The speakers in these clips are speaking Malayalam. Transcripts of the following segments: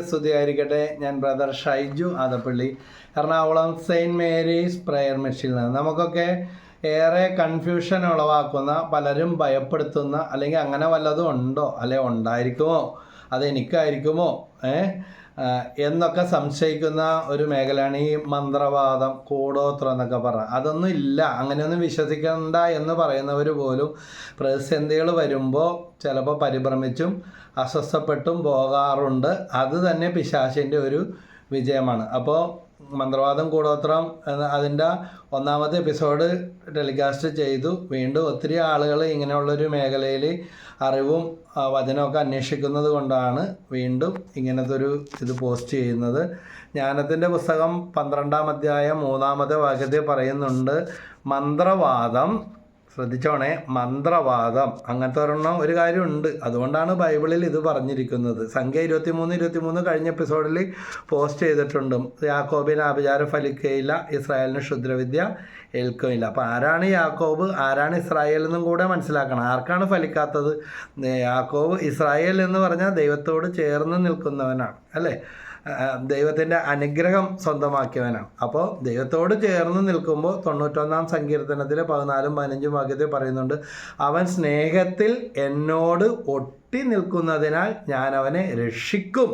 സ്തുതിയായിരിക്കട്ടെ. ഞാൻ brother Shaiju Adappally. Ernakulam saint Mary's prayer മെഷീനിൽ നിന്ന്. നമുക്കൊക്കെ ഏറെ കൺഫ്യൂഷൻ ഉളവാക്കുന്ന പലരും ഭയപ്പെടുത്തുന്ന അല്ലെങ്കിൽ അങ്ങനെ വല്ലതും ഉണ്ടോ? അല്ലെ ഉണ്ടായിരിക്കുമോ? അതെനിക്കായിരിക്കുമോ ഏഹ് എന്നൊക്കെ സംശയിക്കുന്ന ഒരു മേഖലയാണ് ഈ മന്ത്രവാദം കൂടോത്രം എന്നൊക്കെ പറ അതൊന്നും ഇല്ല. അങ്ങനെയൊന്നും വിശ്വസിക്കണ്ട എന്ന് പറയുന്നവർ പോലും പ്രതിസന്ധികൾ വരുമ്പോൾ ചിലപ്പോൾ പരിഭ്രമിച്ചും അസ്വസ്ഥപ്പെട്ടും പോകാറുണ്ട്. അത് തന്നെ പിശാശിന്റെ ഒരു വിജയമാണ്. അപ്പോൾ മന്ത്രവാദം കൂടോത്രം എന്ന അതിന്റെ ഒന്നാമത്തെ എപ്പിസോഡ് ടെലികാസ്റ്റ് ചെയ്തു. വീണ്ടും ഒത്തിരി ആളുകൾ ഇങ്ങനെയുള്ളൊരു മേഖലയിൽ അറിവും വചനമൊക്കെ അന്വേഷിക്കുന്നത് കൊണ്ടാണ് വീണ്ടും ഇങ്ങനത്തെ ഒരു ഇത് പോസ്റ്റ് ചെയ്യുന്നത്. ജ്ഞാനത്തിന്റെ പുസ്തകം പന്ത്രണ്ടാം അധ്യായം മൂന്നാമത്തെ വാക്യത്തിൽ പറയുന്നുണ്ട് മന്ത്രവാദം ശ്രദ്ധിച്ചോണേ മന്ത്രവാദം. അങ്ങനത്തെ ഒരെണ്ണം ഒരു കാര്യമുണ്ട്. അതുകൊണ്ടാണ് ബൈബിളിൽ ഇത് പറഞ്ഞിരിക്കുന്നത്. സംഖ്യ ഇരുപത്തി മൂന്ന് ഇരുപത്തി മൂന്ന് കഴിഞ്ഞ എപ്പിസോഡിൽ പോസ്റ്റ് ചെയ്തിട്ടുണ്ട്. യാക്കോബിന് ആഭിചാരം ഫലിക്കയില്ല ഇസ്രായേലിന് ക്ഷുദ്രവിദ്യ ഏൽക്കുകയില്ല അപ്പോൾ ആരാണ് യാക്കോബ്? ആരാണ് ഇസ്രായേൽ എന്നും കൂടെ മനസ്സിലാക്കണം. ആർക്കാണ് ഫലിക്കാത്തത്? യാക്കോബ് ഇസ്രായേൽ എന്ന് പറഞ്ഞാൽ ദൈവത്തോട് ചേർന്ന് നിൽക്കുന്നവനാണ് അല്ലേ? ദൈവത്തിന്റെ അനുഗ്രഹം സ്വന്തമാക്കിയവനാണ്. അപ്പോൾ ദൈവത്തോട് ചേർന്ന് നിൽക്കുമ്പോൾ തൊണ്ണൂറ്റൊന്നാം സങ്കീർത്തനത്തിൽ പതിനാലും പതിനഞ്ചും വാക്യത്തിൽ പറയുന്നുണ്ട് അവൻ സ്നേഹത്തിൽ എന്നോട് ഒട്ടി നിൽക്കുന്നതിനാൽ ഞാൻ അവനെ രക്ഷിക്കും.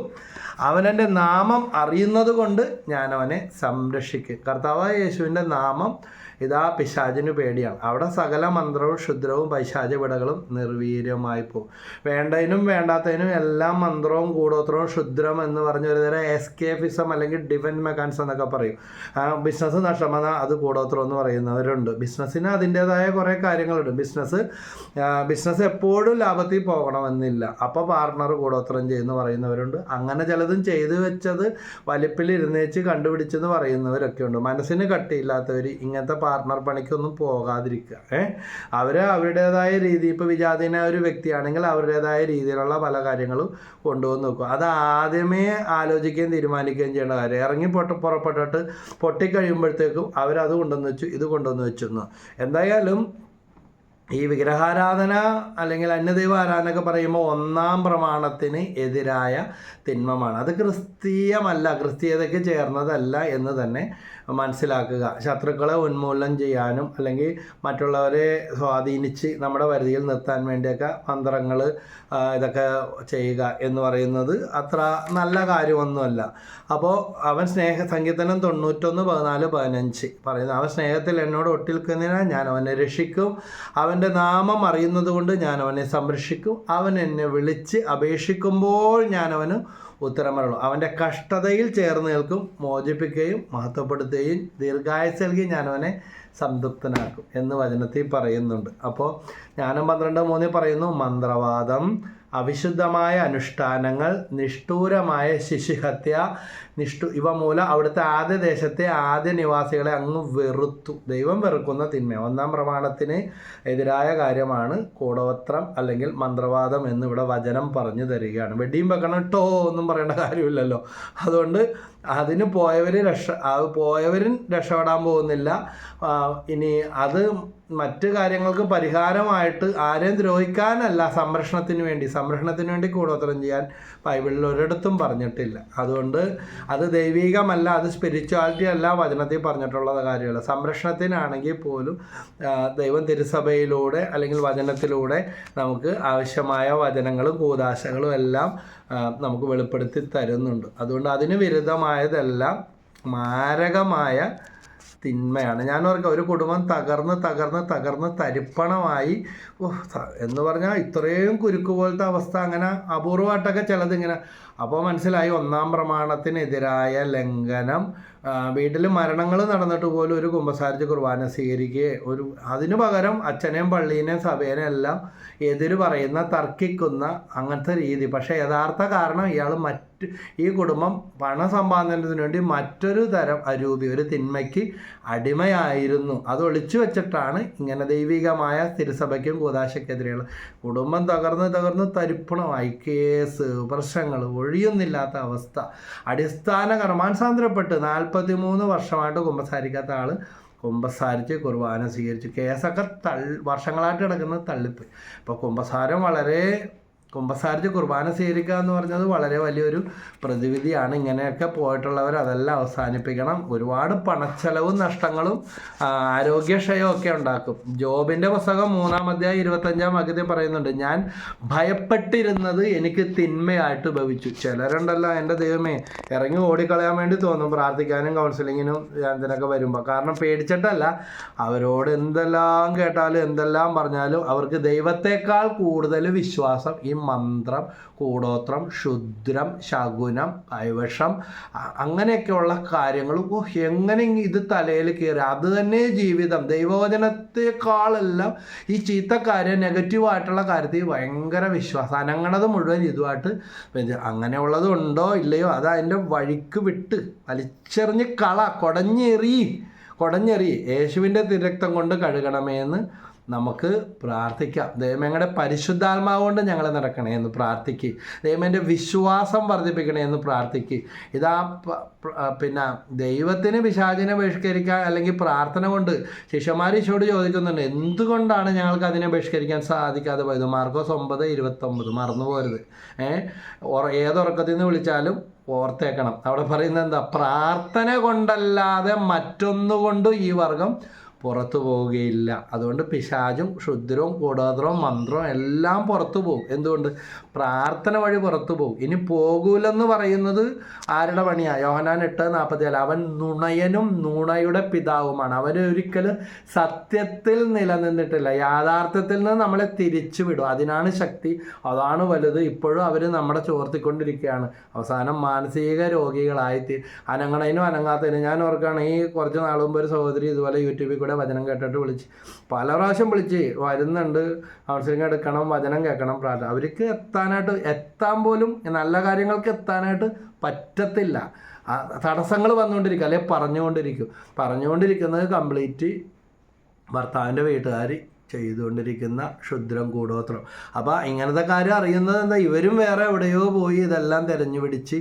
അവനെന്റെ നാമം അറിയുന്നത് കൊണ്ട് ഞാൻ അവനെ സംരക്ഷിക്കും. കർത്താവായ യേശുവിന്റെ നാമം ഇതാ പിശാചിന് പേടിയാണ്. അവിടെ സകല മന്ത്രവും ക്ഷുദ്രവും പൈശാച വിടകളും നിർവീര്യമായി പോകും വേണ്ടതിനും വേണ്ടാത്തതിനും എല്ലാ മന്ത്രവും കൂടോത്രവും ക്ഷുദ്രം എന്ന് പറഞ്ഞ ഒരു തരം എസ്കേഫിസം അല്ലെങ്കിൽ ഡിഫൻസ് മെക്കാനിസം എന്നൊക്കെ പറയും. ബിസിനസ് നഷ്ടം വന്നാൽ അത് കൂടോത്രം എന്ന് പറയുന്നവരുണ്ട്. ബിസിനസ്സിന് അതിന്റേതായ കുറേ കാര്യങ്ങളുണ്ട്. ബിസിനസ് ബിസിനസ് എപ്പോഴും ലാഭത്തിൽ പോകണമെന്നില്ല. അപ്പോൾ പാർട്ണർ കൂടോത്രം ചെയ്യുന്നു പറയുന്നവരുണ്ട്. അങ്ങനെ ചിലതും ചെയ്തു വെച്ചത് വലിപ്പിൽ ഇരുന്നേച്ച് കണ്ടുപിടിച്ചെന്ന് പറയുന്നവരൊക്കെ ഉണ്ട് മനസ്സിന് കട്ടിയില്ലാത്തവർ ഇങ്ങനത്തെ പാർട്ണർ പണിക്കൊന്നും പോകാതിരിക്കുക. ഏ? അവർ അവരുടേതായ രീതി ഇപ്പോൾ വിജാതീന ഒരു വ്യക്തിയാണെങ്കിൽ അവരുടേതായ രീതിയിലുള്ള പല കാര്യങ്ങളും കൊണ്ടുവന്ന് നോക്കുക അത് ആദ്യമേ ആലോചിക്കുകയും തീരുമാനിക്കുകയും ചെയ്യേണ്ട കാര്യം. ഇറങ്ങി പൊട്ട പുറപ്പെട്ടിട്ട് പൊട്ടിക്കഴിയുമ്പോഴത്തേക്കും അവരത് കൊണ്ടുവന്ന് വെച്ചു ഇത് കൊണ്ടുവന്ന് വെച്ചു എന്തായാലും ഈ വിഗ്രഹാരാധന അല്ലെങ്കിൽ അന്യദൈവ ആരാധന ഒക്കെ പറയുമ്പോൾ ഒന്നാം പ്രമാണത്തിന് എതിരായ തിന്മമാണ്. അത് ക്രിസ്തീയമല്ല ക്രിസ്തീയതയ്ക്ക് ചേർന്നതല്ല എന്ന് തന്നെ മനസ്സിലാക്കുക. ശത്രുക്കളെ ഉന്മൂലനം ചെയ്യാനും അല്ലെങ്കിൽ മറ്റുള്ളവരെ സ്വാധീനിച്ച് നമ്മുടെ പരിധിയിൽ നിർത്താൻ വേണ്ടിയൊക്കെ മന്ത്രങ്ങൾ ഇതൊക്കെ ചെയ്യുക എന്ന് പറയുന്നത് അത്ര നല്ല കാര്യമൊന്നുമല്ല. അപ്പോൾ അവൻ സ്നേഹ സംഗീതനം തൊണ്ണൂറ്റൊന്ന് പതിനാല് പതിനഞ്ച് പറയുന്നു. അവൻ സ്നേഹത്തിൽ എന്നോട് ഒട്ടിൽക്കുന്നതിനാൽ ഞാൻ അവനെ രക്ഷിക്കും. അവന്റെ നാമം അറിയുന്നത് കൊണ്ട് ഞാൻ അവനെ സംരക്ഷിക്കും. അവൻ എന്നെ വിളിച്ച് അപേക്ഷിക്കുമ്പോൾ ഞാൻ ഉത്തരമരുള്ളൂ അവന്റെ കഷ്ടതയിൽ ചേർന്ന് നിൽക്കും മോചിപ്പിക്കുകയും മഹത്വപ്പെടുത്തുകയും ദീർഘായുസ് നൽകി ഞാൻ അവനെ സംതൃപ്തനാക്കും എന്ന് വചനത്തിൽ പറയുന്നുണ്ട്. അപ്പോൾ ജ്ഞാനം പന്ത്രണ്ട് മൂന്നിൽ പറയുന്നു മന്ത്രവാദം അവിശുദ്ധമായ അനുഷ്ഠാനങ്ങൾ നിഷ്ഠൂരമായ ശിശുഹത്യ നിഷ്ഠു. ഇവ മൂലം അവിടുത്തെ ആദ്യ ദേശത്തെ ആദ്യ നിവാസികളെ അങ്ങ് വെറുത്തു. ദൈവം വെറുക്കുന്ന തിന്മ. ഒന്നാം പ്രമാണത്തിന് എതിരായ കാര്യമാണ് കൂടവത്രം അല്ലെങ്കിൽ മന്ത്രവാദം എന്ന് ഇവിടെ വചനം പറഞ്ഞു തരികയാണ്. വെടിയും വെക്കണം ടോ ഒന്നും പറയേണ്ട കാര്യമില്ലല്ലോ. അതുകൊണ്ട് അതിന് പോയവർ രക്ഷ അത് പോയവരും രക്ഷപ്പെടാൻ പോകുന്നില്ല. ഇനി അത് മറ്റ് കാര്യങ്ങൾക്ക് പരിഹാരമായിട്ട് ആരെയും ദ്രോഹിക്കാനല്ല സംരക്ഷണത്തിന് വേണ്ടി. സംരക്ഷണത്തിന് വേണ്ടി കൂടോത്രം ചെയ്യാൻ ബൈബിളിൽ ഒരിടത്തും പറഞ്ഞിട്ടില്ല. അതുകൊണ്ട് അത് ദൈവികമല്ല അത് സ്പിരിച്വാലിറ്റി അല്ല വചനത്തിൽ പറഞ്ഞിട്ടുള്ള കാര്യമല്ല സംരക്ഷണത്തിനാണെങ്കിൽ പോലും ദൈവം തിരുസഭയിലൂടെ അല്ലെങ്കിൽ വചനത്തിലൂടെ നമുക്ക് ആവശ്യമായ വചനങ്ങളും കൂതാശകളും എല്ലാം നമുക്ക് വെളിപ്പെടുത്തി തരുന്നുണ്ട്. അതുകൊണ്ട് അതിന് വിരുദ്ധമായതെല്ലാം മാരകമായ തിന്മയാണ്. ഞാൻ ഓർക്കുക ഒരു കുടുംബം തകർന്ന് തകർന്ന് തകർന്ന് തരിപ്പണമായി എന്ന് പറഞ്ഞാൽ ഇത്രയും കുരുക്ക് പോലത്തെ അവസ്ഥ അങ്ങനെ അപൂർവമായിട്ടൊക്കെ ചിലത് ഇങ്ങനെ അപ്പോൾ മനസ്സിലായി ഒന്നാം പ്രമാണത്തിനെതിരായ ലംഘനം. വീട്ടിൽ മരണങ്ങൾ നടന്നിട്ട് പോലും ഒരു കുമ്പസാരിച്ച് കുർബാന സ്വീകരിക്കുകയെ ഒരു അതിനു പകരം അച്ഛനെയും പള്ളീനെയും സഭേനെയും എല്ലാം എതിര് പറയുന്ന തർക്കിക്കുന്ന അങ്ങനത്തെ രീതി. പക്ഷേ യഥാർത്ഥ കാരണം ഇയാൾ മറ്റ് ഈ കുടുംബം പണസമ്പാദനത്തിന് വേണ്ടി മറ്റൊരു തരം അരൂപി ഒരു തിന്മയ്ക്ക് അടിമയായിരുന്നു. അത് ഒളിച്ചു വെച്ചിട്ടാണ് ഇങ്ങനെ ദൈവികമായ തിരുസഭയ്ക്കും കൂതാശയ്ക്കെതിരെയുള്ള കുടുംബം തകർന്ന് തകർന്ന് തരിപ്പണമായി കേസ് പ്രശ്നങ്ങൾ ഒഴിയുന്നില്ലാത്ത അവസ്ഥ. അടിസ്ഥാന കർമാൻസാന്തരപ്പെട്ട് നാൽപ്പത്തി മൂന്ന് വർഷമായിട്ട് കുമ്പസാരിക്കാത്ത ആൾ കുമ്പസാരിച്ച് കുർബാന സ്വീകരിച്ചു. കേസൊക്കെ തൾ വർഷങ്ങളായിട്ട് കിടക്കുന്നത് തള്ളിപ്പോയി. അപ്പോൾ കുമ്പസാരം വളരെ കുമ്പസാരിച്ച് കുർബാന സ്വീകരിക്കുക എന്ന് പറഞ്ഞത് വളരെ വലിയൊരു പ്രതിവിധിയാണ്. ഇങ്ങനെയൊക്കെ പോയിട്ടുള്ളവർ അതെല്ലാം അവസാനിപ്പിക്കണം. ഒരുപാട് പണച്ചെലവും നഷ്ടങ്ങളും ആരോഗ്യക്ഷയവും ഒക്കെ ഉണ്ടാക്കും. ജോബിന്റെ പുസ്തകം മൂന്നാം അധ്യായം ഇരുപത്തഞ്ചാം പകുതി പറയുന്നുണ്ട് ഞാൻ ഭയപ്പെട്ടിരുന്നത് എനിക്ക് തിന്മയായിട്ട് ഭവിച്ചു. ചിലരുണ്ടല്ലോ എന്റെ ദൈവമേ ഇറങ്ങി ഓടിക്കളയാൻ വേണ്ടി തോന്നും. പ്രാർത്ഥിക്കാനും കൗൺസിലിങ്ങിനും ഇതിനൊക്കെ വരുമ്പോൾ കാരണം പേടിച്ചിട്ടല്ല അവരോട് എന്തെല്ലാം കേട്ടാലും എന്തെല്ലാം പറഞ്ഞാലും അവർക്ക് ദൈവത്തെക്കാൾ കൂടുതൽ വിശ്വാസം ഈ മന്ത്രം കൂടോത്രം ക്ഷുദ്രം ശകുനം കൈവശം അങ്ങനെയൊക്കെയുള്ള കാര്യങ്ങൾ എങ്ങനെ ഇത് തലയിൽ കയറി? അത് തന്നെ ജീവിതം. ദൈവവചനത്തെക്കാളെല്ലാം ഈ ചീത്ത കാര്യം നെഗറ്റീവായിട്ടുള്ള കാര്യത്തിൽ ഭയങ്കര വിശ്വാസം. അനങ്ങണത് മുഴുവൻ ഇതുമായിട്ട് ഇത് അങ്ങനെയുള്ളത് ഉണ്ടോ? ഇല്ലയോ? അത് അതിന്റെ വഴിക്ക് വിട്ട് വലിച്ചെറിഞ്ഞ് കള കൊടഞ്ഞെറി കൊടഞ്ഞെറി. യേശുവിന്റെ തിരക്തം കൊണ്ട് കഴുകണമേ എന്ന് നമുക്ക് പ്രാർത്ഥിക്കാം. ദൈവമങ്ങളുടെ പരിശുദ്ധാത്മാവ് കൊണ്ട് ഞങ്ങളെ നടക്കണേ എന്ന് പ്രാർത്ഥിക്കുക ദൈവന്റെ വിശ്വാസം വർദ്ധിപ്പിക്കണേ എന്ന് പ്രാർത്ഥിക്കുക ഇതാ പിന്നെ ദൈവത്തിന് പിശാചിനെ ബഹിഷ്കരിക്കാൻ അല്ലെങ്കിൽ പ്രാർത്ഥന കൊണ്ട് ശിഷ്യന്മാർ ഈശോട് ചോദിക്കുന്നുണ്ട് എന്തുകൊണ്ടാണ് ഞങ്ങൾക്ക് അതിനെ ബഹിഷ്കരിക്കാൻ സാധിക്കാതെ പോയത്? മാർക്കോസ് ഒമ്പത് ഇരുപത്തൊമ്പത്. മറന്നു പോരുത് ഏഹ് ഏതൊറക്കത്തിൽ നിന്ന് വിളിച്ചാലും ഓർത്തേക്കണം. അവിടെ പറയുന്നത് എന്താ? പ്രാർത്ഥന കൊണ്ടല്ലാതെ മറ്റൊന്നുകൊണ്ടും ഈ വർഗം പുറത്തു പോവുകയില്ല. അതുകൊണ്ട് പിശാചും ക്ഷുദ്രവും കൂടോദ്രവും മന്ത്രവും എല്ലാം പുറത്തു പോകും എന്തുകൊണ്ട്? പ്രാർത്ഥന വഴി പുറത്തു പോകും ഇനി പോകൂലെന്ന് പറയുന്നത് ആരുടെ പണിയാണ് യോഹനാൻ എട്ട് നാൽപ്പത്തിനാല് അവൻ നുണയനും നുണയുടെ പിതാവുമാണ്. അവൻ ഒരിക്കലും സത്യത്തിൽ നിലനിന്നിട്ടില്ല. യാഥാർത്ഥ്യത്തിൽ നിന്ന് നമ്മളെ തിരിച്ചു വിടും. അതിനാണ് ശക്തി. അതാണ് വലുത്. ഇപ്പോഴും അവർ നമ്മുടെ ചോർത്തിക്കൊണ്ടിരിക്കുകയാണ്. അവസാനം മാനസിക രോഗികളായി അനങ്ങണേനും അനങ്ങാത്തതിനും. ഞാൻ ഓർക്കുകയാണ് ഈ കുറച്ച് മുമ്പ് ഒരു സഹോദരി ഇതുപോലെ യൂട്യൂബിൽ കൂടെ വചനം കേട്ടിട്ട് വിളിച്ച്. പല പ്രാവശ്യം വിളിച്ച് വരുന്നുണ്ട് കൗൺസിലിംഗ് എടുക്കണം വചനം കേൾക്കണം പ്രാർത്ഥന. അവർക്ക് എത്താനായിട്ട് എത്താൻ പോലും നല്ല കാര്യങ്ങൾക്ക് എത്താനായിട്ട് പറ്റത്തില്ല. തടസ്സങ്ങൾ വന്നുകൊണ്ടിരിക്കും അല്ലെ പറഞ്ഞുകൊണ്ടിരിക്കും. പറഞ്ഞുകൊണ്ടിരിക്കുന്നത് കംപ്ലീറ്റ് ഭർത്താവിന്റെ വീട്ടുകാർ ചെയ്തുകൊണ്ടിരിക്കുന്ന ക്ഷുദ്രം കൂടോത്രം. അപ്പോൾ ഇങ്ങനത്തെ കാര്യം അറിയുന്നത് എന്താ ഇവരും വേറെ എവിടെയോ പോയി ഇതെല്ലാം തിരഞ്ഞു പിടിച്ച്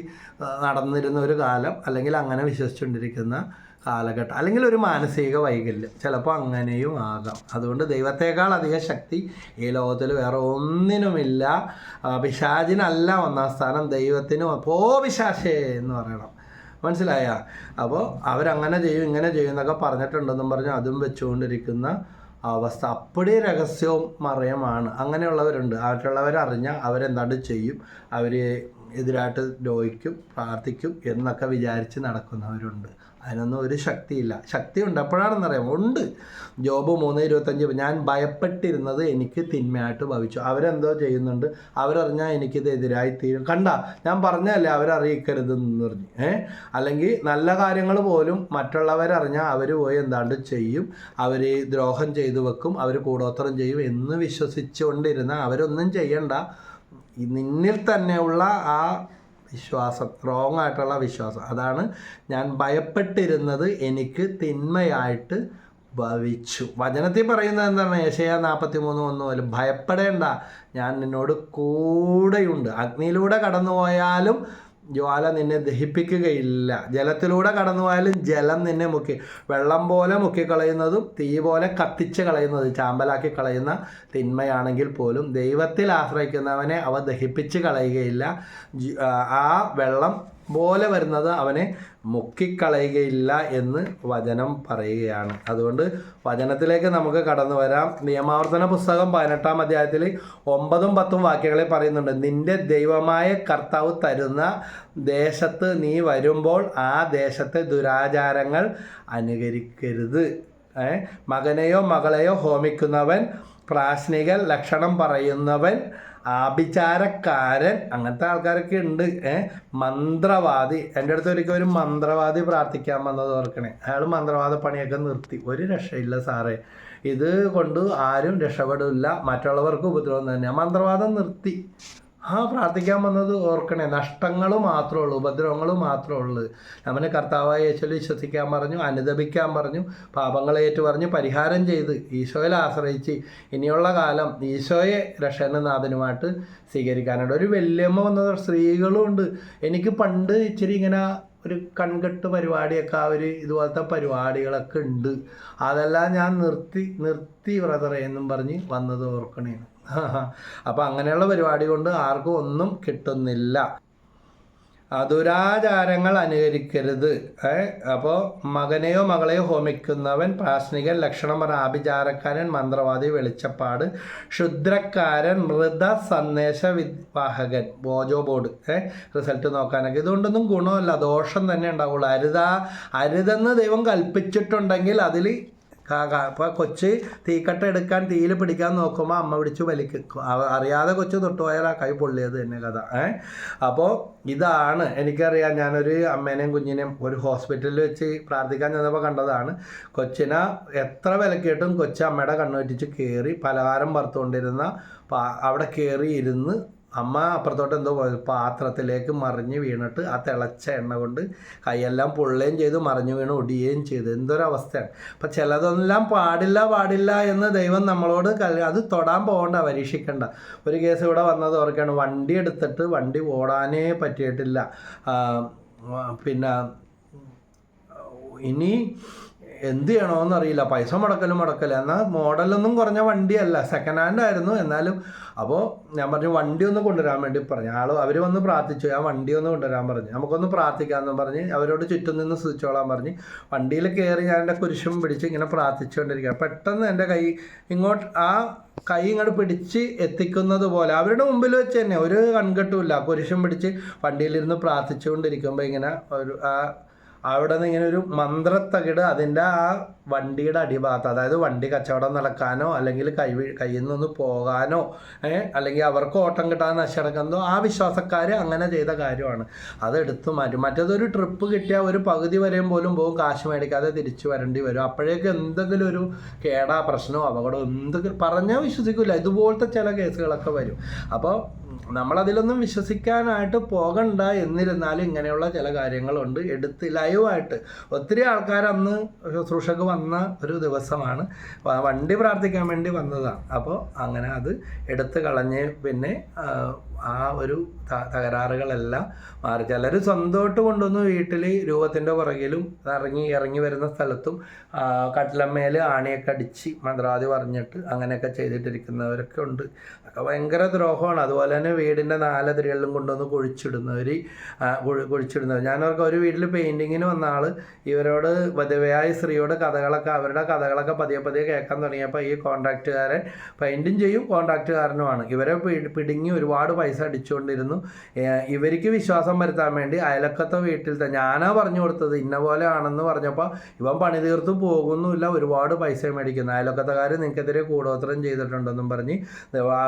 നടന്നിരുന്ന ഒരു കാലം അല്ലെങ്കിൽ അങ്ങനെ വിശ്വസിച്ചുകൊണ്ടിരിക്കുന്ന കാലഘട്ടം അല്ലെങ്കിൽ ഒരു മാനസിക വൈകല്യം. ചിലപ്പോൾ അങ്ങനെയും ആകാം. അതുകൊണ്ട് ദൈവത്തെക്കാൾ അധിക ശക്തി ഈ ലോകത്തിൽ വേറെ ഒന്നിനുമില്ല. പിശാചിനല്ല ഒന്നാം സ്ഥാനം ദൈവത്തിനും അപ്പോ പിശാശേ എന്ന് പറയണം. മനസ്സിലായ? അപ്പോൾ അവരങ്ങനെ ചെയ്യും ഇങ്ങനെ ചെയ്യും എന്നൊക്കെ പറഞ്ഞിട്ടുണ്ടെന്നും പറഞ്ഞ് അതും വെച്ചുകൊണ്ടിരിക്കുന്ന അവസ്ഥ. അപ്പടി രഹസ്യവും മറയമാണ്. അങ്ങനെയുള്ളവരുണ്ട്. മറ്റുള്ളവരറിഞ്ഞാൽ അവരെന്താണ്ട് ചെയ്യും. അവർ എതിരായിട്ട് ദ്രോഹിക്കും പ്രാർത്ഥിക്കും എന്നൊക്കെ വിചാരിച്ച് നടക്കുന്നവരുണ്ട്. അതിനൊന്നും ഒരു ശക്തിയില്ല. ശക്തി ഉണ്ട് ശക്തിയുണ്ട്. എപ്പോഴാണെന്നറിയാം ഉണ്ട്. ജോബ് മൂന്ന് ഇരുപത്തഞ്ച്. ഞാൻ ഭയപ്പെട്ടിരുന്നത് എനിക്ക് തിന്മയായിട്ട് ഭവിച്ചു. അവരെന്തോ ചെയ്യുന്നുണ്ട്. അവരറിഞ്ഞാൽ എനിക്കിത് എതിരായി തീരും. കണ്ട ഞാൻ പറഞ്ഞല്ലേ അവരറിയിക്കരുത് എന്ന് പറഞ്ഞു. ഏ? അല്ലെങ്കിൽ നല്ല കാര്യങ്ങൾ പോലും മറ്റുള്ളവരറിഞ്ഞാൽ അവർ പോയി എന്താണ്ട് ചെയ്യും. അവർ ദ്രോഹം ചെയ്തു വെക്കും. അവർ കൂടോത്രം ചെയ്യും എന്ന് വിശ്വസിച്ചുകൊണ്ടിരുന്ന അവരൊന്നും ചെയ്യണ്ട. നിന്നിൽ തന്നെയുള്ള ആ വിശ്വാസം റോങ് ആയിട്ടുള്ള വിശ്വാസം. അതാണ് ഞാൻ ഭയപ്പെട്ടിരുന്നത് എനിക്ക് തിന്മയായിട്ട് ഭവിച്ചു. വചനത്തിൽ പറയുന്നത് എന്താണ്? ഏഷ്യ നാൽപ്പത്തി മൂന്ന് ഒന്ന് പോലും ഭയപ്പെടേണ്ട ഞാൻ നിന്നോട് കൂടെയുണ്ട്. അഗ്നിയിലൂടെ കടന്നു പോയാലും ജ്വാല നിന്നെ ദഹിപ്പിക്കുകയില്ല. ജലത്തിലൂടെ കടന്നു പോയാലും ജലം നിന്നെ മുക്കി വെള്ളം പോലെ മുക്കിക്കളയുന്നതും തീ പോലെ കത്തിച്ച് കളയുന്നതും ചാമ്പലാക്കി കളയുന്ന തിന്മയാണെങ്കിൽ പോലും ദൈവത്തിൽ ആശ്രയിക്കുന്നവനെ അവ ദഹിപ്പിച്ച് കളയുകയില്ല. ആ, വെള്ളം പോലെ വരുന്നത് അവനെ മുക്കിക്കളയുകയില്ല എന്ന് വചനം പറയുകയാണ്. അതുകൊണ്ട് വചനത്തിലേക്ക് നമുക്ക് കടന്നു വരാം. നിയമാവർത്തന പുസ്തകം പതിനെട്ടാം അധ്യായത്തിൽ ഒമ്പതും പത്തും വാക്യങ്ങളെ പറയുന്നുണ്ട്. നിന്റെ ദൈവമായ കർത്താവ് തരുന്ന ദേശത്ത് നീ വരുമ്പോൾ ആ ദേശത്തെ ദുരാചാരങ്ങൾ അനുകരിക്കരുത്? മകനെയോ മകളെയോ ഹോമിക്കുന്നവൻ പ്രാശ്നികൾ ലക്ഷണം പറയുന്നവൻ ആഭിചാരക്കാരൻ അങ്ങനത്തെ ആൾക്കാരൊക്കെ ഉണ്ട്. ഏഹ് മന്ത്രവാദി. എന്റെ അടുത്ത് ഒരിക്കൽ ഒരു മന്ത്രവാദി പ്രാർത്ഥിക്കാൻ വന്നത് ഓർക്കണേ. അയാൾ മന്ത്രവാദ പണിയൊക്കെ നിർത്തി. ഒരു രക്ഷയില്ല സാറേ. ഇത് കൊണ്ട് ആരും രക്ഷപ്പെടില്ല. മറ്റുള്ളവർക്ക് ഉപദ്രവം തന്നെയാണ് മന്ത്രവാദം നിർത്തി. ആ പ്രാർത്ഥിക്കാൻ വന്നത് ഓർക്കണേ. നഷ്ടങ്ങൾ മാത്രമേ ഉള്ളൂ ഉപദ്രവങ്ങൾ മാത്രമേ ഉള്ളൂ. നമ്മൾ കർത്താവായ യേശുവിൽ വിശ്വസിക്കാൻ പറഞ്ഞു അനുദപിക്കാൻ പറഞ്ഞു പാപങ്ങളെ ഏറ്റു പറഞ്ഞു പരിഹാരം ചെയ്ത് ഈശോയിൽ ആശ്രയിച്ച് ഇനിയുള്ള കാലം ഈശോയെ രക്ഷനാഥനുമായിട്ട് സ്വീകരിക്കാനുണ്ട്. ഒരു വല്യമ്മ വന്നത് സ്ത്രീകളും ഉണ്ട്. എനിക്ക് പണ്ട് ഇച്ചിരി ഇങ്ങനെ ഒരു കൺകെട്ട് പരിപാടിയൊക്കെ ആ ഒരു ഇതുപോലത്തെ പരിപാടികളൊക്കെ ഉണ്ട്. അതെല്ലാം ഞാൻ നിർത്തി നിർത്തി ബ്രദറെ എന്നും പറഞ്ഞ് വന്നത് ഓർക്കണേ അപ്പം അങ്ങനെയുള്ള പരിപാടി കൊണ്ട് ആർക്കും ഒന്നും കിട്ടുന്നില്ല. ദുരാചാരങ്ങൾ അനുകരിക്കരുത്. അപ്പോൾ മകനെയോ മകളെയോ ഹോമിക്കുന്നവൻ പ്രാശ്നികൻ ലക്ഷണം പറഞ്ഞ ആഭിചാരക്കാരൻ മന്ത്രവാദി വെളിച്ചപ്പാട് ക്ഷുദ്രക്കാരൻ മൃത സന്ദേശ വിവാഹകൻ ബോജോ ബോർഡ്. റിസൾട്ട് നോക്കാനൊക്കെ. ഇതുകൊണ്ടൊന്നും ഗുണമല്ല ദോഷം തന്നെ ഉണ്ടാവുള്ളൂ. അരുതാ അരുതെന്ന് ദൈവം കൽപ്പിച്ചിട്ടുണ്ടെങ്കിൽ അതിൽ ഇപ്പോൾ കൊച്ച് തീക്കട്ട എടുക്കാൻ തീയിൽ പിടിക്കാൻ നോക്കുമ്പോൾ അമ്മ പിടിച്ചു വലിക്കും അറിയാതെ കൊച്ച് തൊട്ടുപോയാൽ കൈ പൊള്ളിയത് തന്നെ കഥ. ഏ? അപ്പോൾ ഇതാണ് എനിക്കറിയാം ഞാനൊരു അമ്മേനെയും കുഞ്ഞിനെയും ഒരു ഹോസ്പിറ്റലിൽ വെച്ച് പ്രാർത്ഥിക്കാൻ ചെന്നപ്പോൾ കണ്ടതാണ്. കൊച്ചിനെ എത്ര വിലക്കിയിട്ടും കൊച്ചു അമ്മയുടെ കണ്ണു കേറി കയറി പലഹാരം പറത്തുകൊണ്ടിരുന്ന അവിടെ കയറി ഇരുന്ന് അമ്മ അപ്പുറത്തോട്ട് എന്തോ പാത്രത്തിലേക്ക് മറിഞ്ഞ് വീണിട്ട് ആ തിളച്ച എണ്ണ കൊണ്ട് കൈയെല്ലാം പൊള്ളുകയും ചെയ്ത് മറിഞ്ഞു വീണ് ഒടിയുകയും ചെയ്തു. എന്തൊരവസ്ഥയാണ്. അപ്പം ചിലതെല്ലാം പാടില്ല പാടില്ല എന്ന് ദൈവം നമ്മളോട് അത് തൊടാൻ പോകണ്ട പരീക്ഷിക്കേണ്ട. ഒരു കേസ് ഇവിടെ വന്നത് ഓർക്കാണ് വണ്ടി എടുത്തിട്ട് വണ്ടി ഓടാനേ പറ്റിയിട്ടില്ല. പിന്നെ ഇനി എന്ത് ചെയ്യണമെന്ന് അറിയില്ല. പൈസ മുടക്കലും മുടക്കൽ. എന്നാൽ മോഡലൊന്നും കുറഞ്ഞ വണ്ടിയല്ല. സെക്കൻഡ് ഹാൻഡ് ആയിരുന്നു എന്നാലും അപ്പോൾ ഞാൻ പറഞ്ഞു വണ്ടി ഒന്ന് കൊണ്ടുവരാൻ വേണ്ടി പറഞ്ഞു. ആൾ അവർ വന്ന് പ്രാർത്ഥിച്ചു. ആ വണ്ടി ഒന്ന് കൊണ്ടുവരാൻ പറഞ്ഞു. നമുക്കൊന്ന് പ്രാർത്ഥിക്കാമെന്ന് പറഞ്ഞ് അവരോട് ചുറ്റും നിന്ന് സ്വിച്ചോളാൻ പറഞ്ഞ്. വണ്ടിയിൽ കയറി ഞാൻ എന്റെ കുരിശും പിടിച്ച് ഇങ്ങനെ പ്രാർത്ഥിച്ചുകൊണ്ടിരിക്കുക പെട്ടെന്ന് എന്റെ കൈ ഇങ്ങോട്ട് ആ കൈ ഇങ്ങോട്ട് പിടിച്ച് എത്തിക്കുന്നത് പോലെ അവരുടെ മുമ്പിൽ വെച്ച് തന്നെ ഒരു കൺകെട്ടുമില്ല കുരിശും പിടിച്ച് വണ്ടിയിലിരുന്ന് പ്രാർത്ഥിച്ചുകൊണ്ടിരിക്കുമ്പോൾ ഇങ്ങനെ ഒരു ആ അവിടെ നിന്ന് ഇങ്ങനെ ഒരു മന്ത്രത്തകിട് അതിന്റെ ആ വണ്ടിയുടെ അടിഭാഗത്ത് അതായത് വണ്ടി കച്ചവടം നടക്കാനോ അല്ലെങ്കിൽ കൈ കയ്യിൽ നിന്ന് പോകാനോ അല്ലെങ്കിൽ അവർക്ക് ഓട്ടം കിട്ടാൻ നശിടക്കുന്നതോ ആ വിശ്വാസക്കാർ അങ്ങനെ ചെയ്ത കാര്യമാണ്. അതെടുത്തു മാറ്റും. മറ്റേതൊരു ട്രിപ്പ് കിട്ടിയ ഒരു പകുതി വരെയും പോലും പോകും കാശ് മേടിക്കാതെ തിരിച്ചു വരേണ്ടി വരും. അപ്പോഴേക്കും എന്തെങ്കിലും ഒരു കേടാ പ്രശ്നമോ അപകടമോ എന്തെങ്കിലും പറഞ്ഞാൽ വിശ്വസിക്കില്ല. ഇതുപോലത്തെ ചില കേസുകളൊക്കെ വരും. അപ്പോൾ നമ്മളതിലൊന്നും വിശ്വസിക്കാനായിട്ട് പോകണ്ട എന്നിരുന്നാലും ഇങ്ങനെയുള്ള ചില കാര്യങ്ങളുണ്ട്. എടുത്ത് ലൈവായിട്ട്. ഒത്തിരി ആൾക്കാർ അന്ന് ശുശ്രൂഷക്ക് വന്ന ഒരു ദിവസമാണ്. വണ്ടി പ്രാർത്ഥിക്കാൻ വേണ്ടി വന്നതാണ്. അപ്പോൾ അങ്ങനെ അത് എടുത്ത് കളഞ്ഞ് പിന്നെ ആ, ഒരു തകരാറുകളെല്ലാം മാറി ചിലർ സ്വന്തമായിട്ട് കൊണ്ടുവന്ന്. വീട്ടിൽ രൂപത്തിന്റെ പുറകിലും ഇറങ്ങി ഇറങ്ങി വരുന്ന സ്ഥലത്തും കട്ടിലമ്മയിൽ ആണിയൊക്കെ അടിച്ച് മന്ത്രാതി പറഞ്ഞിട്ട് അങ്ങനെയൊക്കെ ചെയ്തിട്ടിരിക്കുന്നവരൊക്കെ ഉണ്ട്. അതൊക്കെ ഭയങ്കര ദ്രോഹമാണ്. അതുപോലെ തന്നെ വീടിന്റെ നാലതിരികളിലും കൊണ്ടുവന്ന് കുഴിച്ചിടുന്നവർ കുഴിച്ചിടുന്നവർ ഞാനവർക്ക് ഒരു വീട്ടിൽ പെയിന്റിങ്ങിന് വന്ന ആൾ ഇവരോട് വധവയായ സ്ത്രീയോട് കഥകളൊക്കെ അവരുടെ കഥകളൊക്കെ പതിയെ പതിയെ കേൾക്കാൻ തുടങ്ങിയപ്പോൾ ഈ കോൺട്രാക്റ്റുകാരൻ പെയിന്റും ചെയ്യും കോൺട്രാക്റ്റുകാരനുമാണ്. ഇവരെ പിടുങ്ങി ഒരുപാട് പൈസ അടിച്ചുകൊണ്ടിരുന്നു. ഇവർക്ക് വിശ്വാസം വരുത്താൻ വേണ്ടി അയലക്കത്തെ വീട്ടിൽ തന്നെ ഞാനാ പറഞ്ഞു കൊടുത്തത് ഇന്ന പോലെ ആണെന്ന് പറഞ്ഞപ്പോൾ ഇവൻ പണി തീർത്ത് പോകുന്നില്ല ഒരുപാട് പൈസ മേടിക്കുന്നു. അയലക്കത്തക്കാർ നിനക്കെതിരെ കൂടോത്രം ചെയ്തിട്ടുണ്ടെന്നും പറഞ്ഞ് ആ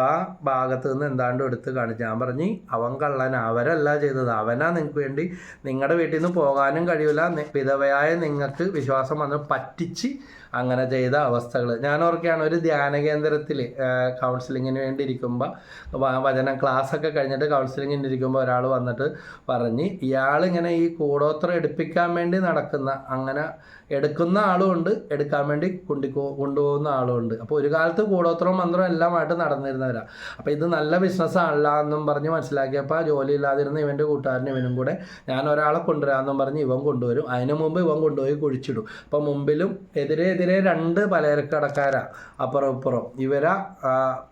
ഭാഗത്ത് നിന്ന് എന്താണ്ട് എടുത്ത് കാണിച്ചു. ഞാൻ പറഞ്ഞ് അവൻ കള്ളൻ അവരല്ല ചെയ്തത്. അവനാ നിങ്ങൾക്ക് വേണ്ടി നിങ്ങളുടെ വീട്ടിൽ നിന്ന് പോകാനും കഴിയില്ല പിതവയായ നിങ്ങൾക്ക് വിശ്വാസം വന്ന് പറ്റിച്ച് അങ്ങനെ ചെയ്ത അവസ്ഥകൾ ഞാൻ ഓർക്കുകയാണ് ഒരു ധ്യാന കേന്ദ്രത്തിൽ കൗൺസിലിങ്ങിന് വേണ്ടി ഇരിക്കുമ്പോൾ വചന ക്ലാസ്സൊക്കെ കഴിഞ്ഞിട്ട് കൗൺസിലിങ്ങിന് ഇരിക്കുമ്പോൾ ഒരാൾ വന്നിട്ട് പറഞ്ഞ് ഇയാളിങ്ങനെ ഈ കൂടോത്രം എടുപ്പിക്കാൻ വേണ്ടി നടക്കുന്ന അങ്ങനെ എടുക്കുന്ന ആളുമുണ്ട് എടുക്കാൻ വേണ്ടി കൊണ്ടിക്കോ കൊണ്ടുപോകുന്ന ആളുമുണ്ട് അപ്പോൾ ഒരു കാലത്ത് കൂടോത്രവും മന്ത്രവും എല്ലാമായിട്ട് നടന്നിരുന്നവരാണ് അപ്പോൾ ഇത് നല്ല ബിസിനസ് ആണല്ല എന്നും പറഞ്ഞ് മനസ്സിലാക്കിയപ്പോൾ ജോലി ഇല്ലാതിരുന്ന ഇവന്റെ കൂട്ടുകാരനും ഇവനും കൂടെ ഞാൻ ഒരാളെ കൊണ്ടുവരാമെന്നും പറഞ്ഞ് ഇവൻ കൊണ്ടുവരും. അതിനു മുമ്പ് ഇവൻ കൊണ്ടുപോയി കുഴിച്ചിടും. അപ്പോൾ മുമ്പിലും എതിരെ എതിരെ രണ്ട് പലചരക്കടക്കാരാ അപ്പുറം ഇപ്പുറം. ഇവരാ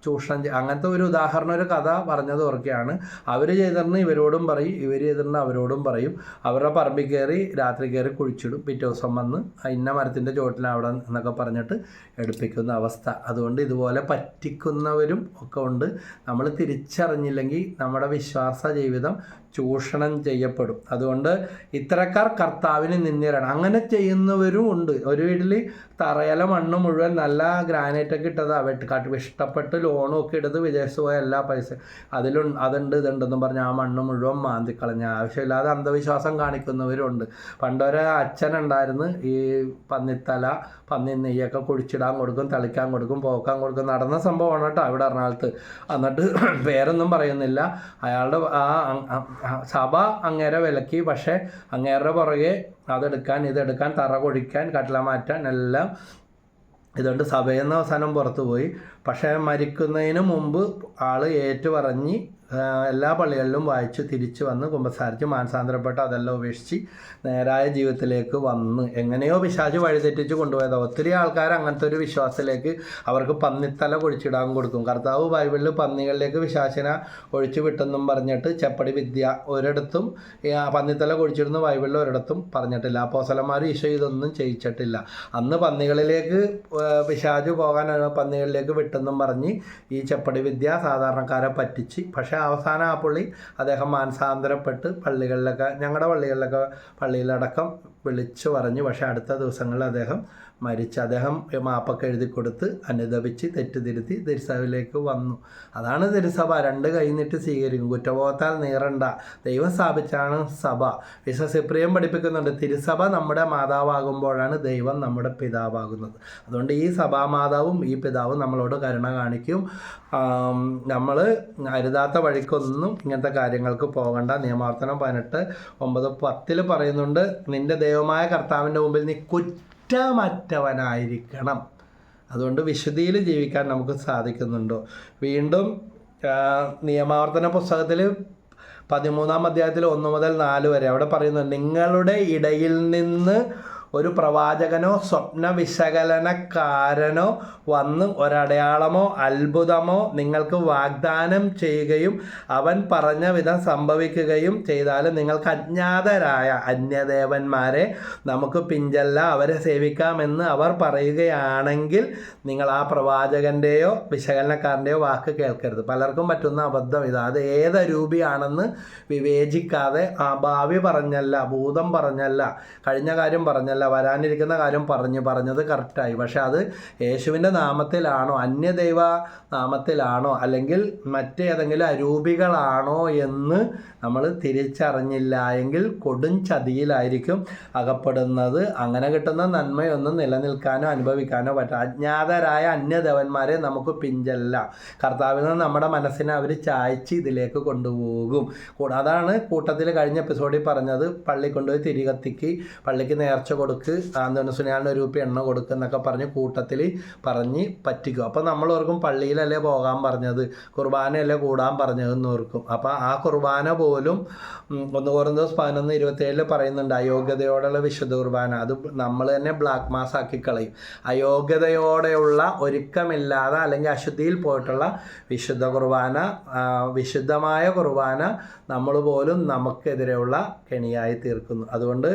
ചൂഷണം അങ്ങനത്തെ ഒരു ഉദാഹരണം ഒരു കഥ പറഞ്ഞത് ഓർക്കെയാണ്. അവർ ചെയ്തിരുന്ന ഇവരോടും പറയും ഇവർ ചെയ്തിരുന്ന അവരോടും പറയും. അവരുടെ പറമ്പിൽ കയറി രാത്രി കയറി കുഴിച്ചിടും. പിറ്റേ ദിവസം വന്ന് ഇന്ന മരത്തിന്റെ ചോട്ടിലാണ് അവിടെ എന്നൊക്കെ പറഞ്ഞിട്ട് എടുപ്പിക്കുന്ന അവസ്ഥ. അതുകൊണ്ട് ഇതുപോലെ പറ്റിക്കുന്നവരും ഒക്കെ ഉണ്ട്. നമ്മൾ തിരിച്ചറിഞ്ഞില്ലെങ്കിൽ നമ്മുടെ വിശ്വാസ ജീവിതം ചൂഷണം ചെയ്യപ്പെടും. അതുകൊണ്ട് ഇത്തരക്കാർ കർത്താവിന് നിന്നിരണം അങ്ങനെ ചെയ്യുന്നവരും ഉണ്ട്. ഒരു വീട്ടിൽ തറയല മണ്ണ് മുഴുവൻ നല്ല ഗ്രാനൈറ്റ് ഒക്കെ ഇട്ടത്. വെട്ട് കാട്ടി ഇഷ്ടപ്പെട്ട് ലോണും ഒക്കെ എടുത്ത് വിദേശത്ത് പോയ എല്ലാ പൈസ അതിലു അതുണ്ട് ഇതുണ്ടെന്നും പറഞ്ഞ് ആ മണ്ണ് മുഴുവൻ മാന്തിക്കളഞ്ഞ. ആവശ്യമില്ലാതെ അന്ധവിശ്വാസം കാണിക്കുന്നവരുണ്ട് പണ്ടൊരു അച്ഛനുണ്ടായിരുന്നു ഈ പന്നിത്തല. പന്നി നെയ്യൊക്കെ കുഴിച്ചിടാൻ കൊടുക്കും തളിക്കാൻ കൊടുക്കും പോക്കാൻ കൊടുക്കും. നടന്ന സംഭവമാണ് കേട്ടോ ഇവിടെ എറണാകുളത്ത്. എന്നിട്ട് പേരൊന്നും പറയുന്നില്ല. അയാളുടെ ആ സഭ അങ്ങേരെ വിലക്കി പക്ഷേ അങ്ങേരുടെ പുറകെ അതെടുക്കാൻ ഇതെടുക്കാൻ തറ കൊഴിക്കാൻ കട്ടില മാറ്റാൻ എല്ലാം ഇതുകൊണ്ട് സഭയിൽ നിന്ന് അവസാനം പുറത്തു പോയി പക്ഷേ മരിക്കുന്നതിന് മുമ്പ് ആൾ ഏറ്റു പറഞ്ഞ് എല്ലാ പള്ളികളിലും വായിച്ച് തിരിച്ചു വന്ന് കുമ്പസാരിച്ച് മാനസാന്തരപ്പെട്ട് അതെല്ലാം ഉപേക്ഷിച്ച് നേരായ ജീവിതത്തിലേക്ക് വന്ന് എങ്ങനെയോ പിശാച് വഴിതെറ്റിച്ച് കൊണ്ടുപോയത്. ഒത്തിരി ആൾക്കാർ അങ്ങനത്തെ ഒരു വിശ്വാസത്തിലേക്ക് അവർക്ക് പന്നിത്തല കുഴിച്ചിടാൻ കൊടുക്കും. കർത്താവ് ബൈബിളിൽ പന്നികളിലേക്ക് പിശാചിനെ ഒഴിച്ചു വിട്ടെന്നും പറഞ്ഞിട്ട് ചെപ്പടി വിദ്യ ഒരിടത്തും പന്നിത്തല കുഴിച്ചിടുന്ന ബൈബിളിൽ ഒരിടത്തും പറഞ്ഞിട്ടില്ല. അപ്പോസലന്മാർ ഈശോ ഇതൊന്നും ചെയ്യിച്ചിട്ടില്ല. അന്ന് പന്നികളിലേക്ക് പിശാജ് പോകാനാണ് പന്നികളിലേക്ക് വിട്ടെന്നും പറഞ്ഞ് ഈ ചെപ്പടി വിദ്യ സാധാരണക്കാരെ പറ്റിച്ച് പക്ഷേ അവസാനം ആ പുള്ളി അദ്ദേഹം മാനസാന്തരപ്പെട്ട് പള്ളികളിലൊക്കെ ഞങ്ങളുടെ പള്ളികളിലൊക്കെ പള്ളിയിലടക്കം വിളിച്ചു പറഞ്ഞു. പക്ഷേ അടുത്ത ദിവസങ്ങളിൽ അദ്ദേഹം മരിച്ച് അദ്ദേഹം മാപ്പൊക്കെ എഴുതി കൊടുത്ത് അനുദപിച്ച് തെറ്റുതിരുത്തി തിരുസഭയിലേക്ക് വന്നു. അതാണ് തിരുസഭ. രണ്ട് കൈന്നിട്ട് സ്വീകരിക്കും. കുറ്റബോധത്താൽ നീറണ്ട ദൈവം സ്ഥാപിച്ചാണ് സഭ. വിശ്വസിപ്രിയം പഠിപ്പിക്കുന്നുണ്ട്. തിരുസഭ നമ്മുടെ മാതാവാകുമ്പോഴാണ് ദൈവം നമ്മുടെ പിതാവാകുന്നത്. അതുകൊണ്ട് ഈ സഭാമാതാവും ഈ പിതാവും നമ്മളോട് കരുണ കാണിക്കും. നമ്മൾ അരുതാത്ത വഴിക്കൊന്നും ഇങ്ങനത്തെ കാര്യങ്ങൾക്ക് പോകണ്ട. നിയമാർത്ഥനം പതിനെട്ട് ഒമ്പത് പത്തിൽ പറയുന്നുണ്ട് നിന്റെ ദൈവമായ കർത്താവിന്റെ മുമ്പിൽ നീ കുറ്റമറ്റവനായിരിക്കണം. അതുകൊണ്ട് വിശുദ്ധിയിൽ ജീവിക്കാൻ നമുക്ക് സാധിക്കുന്നുണ്ടോ. വീണ്ടും നിയമാവർത്തന പുസ്തകത്തിൽ പതിമൂന്നാം അധ്യായത്തിൽ ഒന്ന് മുതൽ നാല് വരെ അവിടെ പറയുന്നു നിങ്ങളുടെ ഇടയിൽ നിന്ന് ഒരു പ്രവാചകനോ സ്വപ്ന വിശകലനക്കാരനോ വന്ന് ഒരടയാളമോ അത്ഭുതമോ നിങ്ങൾക്ക് വാഗ്ദാനം ചെയ്യുകയും അവൻ പറഞ്ഞ വിധം സംഭവിക്കുകയും ചെയ്താൽ നിങ്ങൾക്ക് അജ്ഞാതരായ അന്യദേവന്മാരെ നമുക്ക് പിഞ്ചല്ല അവരെ സേവിക്കാമെന്ന് അവർ പറയുകയാണെങ്കിൽ നിങ്ങൾ ആ പ്രവാചകന്റെയോ വിശകലനക്കാരന്റെയോ വാക്ക് കേൾക്കരുത്. പലർക്കും പറ്റുന്ന അബദ്ധം ഇതാ. അത് ഏത് രൂപിയാണെന്ന് വിവേചിക്കാതെ ആ ഭാവി പറഞ്ഞല്ല ഭൂതം പറഞ്ഞല്ല കഴിഞ്ഞ കാര്യം പറഞ്ഞല്ല വരാനിരിക്കുന്ന കാര്യം പറഞ്ഞു പറഞ്ഞത് കറക്റ്റായി പക്ഷെ അത് യേശുവിന്റെ നാമത്തിലാണോ അന്യദൈവ നാമത്തിലാണോ അല്ലെങ്കിൽ മറ്റേതെങ്കിലും അരൂപികളാണോ എന്ന് നമ്മൾ തിരിച്ചറിഞ്ഞില്ല എങ്കിൽ കൊടും ചതിയിലായിരിക്കും അകപ്പെടുന്നത്. അങ്ങനെ കിട്ടുന്ന നന്മയൊന്നും നിലനിൽക്കാനോ അനുഭവിക്കാനോ പറ്റില്ല അജ്ഞാതരായ അന്യദേവന്മാരെ നമുക്ക് പിഞ്ചല്ല. കർത്താവിൽ നിന്ന് നമ്മുടെ മനസ്സിനെ അവർ ചായച്ച് ഇതിലേക്ക് കൊണ്ടുപോകും. കൂടാതാണ് കൂട്ടത്തിൽ കഴിഞ്ഞ എപ്പിസോഡിൽ പറഞ്ഞത് പള്ളി കൊണ്ടുപോയി തിരികത്തിക്ക് പള്ളിക്ക് നേർച്ച കൊടുക്ക്. ആന്തോണി സുനിയാളിന് ഒരു രൂപ എണ്ണ കൊടുക്കുക എന്നൊക്കെ പറഞ്ഞ് കൂട്ടത്തിൽ പറഞ്ഞ് പറ്റിക്കും. അപ്പോൾ നമ്മൾ ഓർക്കും പള്ളിയിലല്ലേ പോകാൻ പറഞ്ഞത്. കുർബാനയല്ലേ കൂടാൻ പറഞ്ഞതെന്ന് ഓർക്കും അപ്പോൾ ആ കുർബാന പോലും ഒന്ന് കുറഞ്ഞ പതിനൊന്ന് ഇരുപത്തേഴിൽ പറയുന്നുണ്ട് അയോഗ്യതയോടുള്ള വിശുദ്ധ കുർബാന. അത് നമ്മൾ തന്നെ ബ്ലാക്ക് മാസ് ആക്കി കളയും. അയോഗ്യതയോടെയുള്ള ഒരുക്കമില്ലാതെ അല്ലെങ്കിൽ അശുദ്ധിയിൽ പോയിട്ടുള്ള വിശുദ്ധ കുർബാന വിശുദ്ധമായ കുർബാന നമ്മൾ പോലും നമുക്കെതിരെയുള്ള കെണിയായി തീർക്കുന്നു. അതുകൊണ്ട്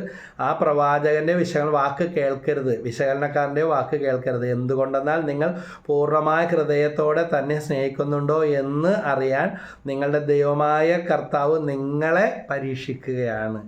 ആ പ്രവാചകന്റെ വിശകലന വാക്ക് കേൾക്കരുത്. വിശകലനക്കാരന്റെ വാക്ക് കേൾക്കരുത്. എന്തുകൊണ്ടെന്നാൽ നിങ്ങൾ പൂർണമായ ഹൃദയത്തോടെ തന്നെ സ്നേഹിക്കുന്നുണ്ടോ എന്ന് അറിയാൻ നിങ്ങളുടെ ദൈവമായ കർത്താവ് നിങ്ങളെ പരീക്ഷിക്കുകയാണ്.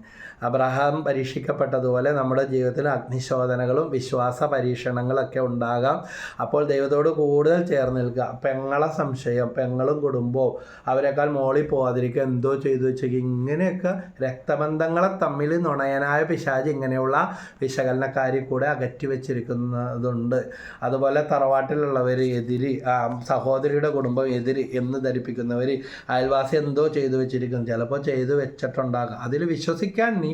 അബ്രഹാം പരീക്ഷിക്കപ്പെട്ടതുപോലെ നമ്മുടെ ജീവിതത്തിൽ അഗ്നിശോധനകളും വിശ്വാസ പരീക്ഷണങ്ങളൊക്കെ ഉണ്ടാകാം. അപ്പോൾ ദൈവത്തോട് കൂടുതൽ ചേർന്ന് നിൽക്കുക. പെങ്ങളെ സംശയം പെങ്ങളും കുടുംബവും അവരെക്കാൾ മോളിൽ പോവാതിരിക്കുക. എന്തോ ചെയ്തു വെച്ചേക്ക് ഇങ്ങനെയൊക്കെ രക്തബന്ധങ്ങളെ തമ്മിൽ നുണയനായ പിശാജ് ഇങ്ങനെയുള്ള വിശകലനക്കാരി കൂടെ അകറ്റി വെച്ചിരിക്കുന്നതുണ്ട്. അതുപോലെ തറവാട്ടിലുള്ളവർ എതിരി സഹോദരിയുടെ കുടുംബം എതിരി എന്ന് ധരിപ്പിക്കുന്നവർ അയൽവാസി എന്തോ ചെയ്തു വെച്ചിരിക്കുന്നു. ചിലപ്പോൾ ചെയ്തു വെച്ചിട്ടുണ്ടാകാം. അതിൽ വിശ്വസിക്കാൻ നീ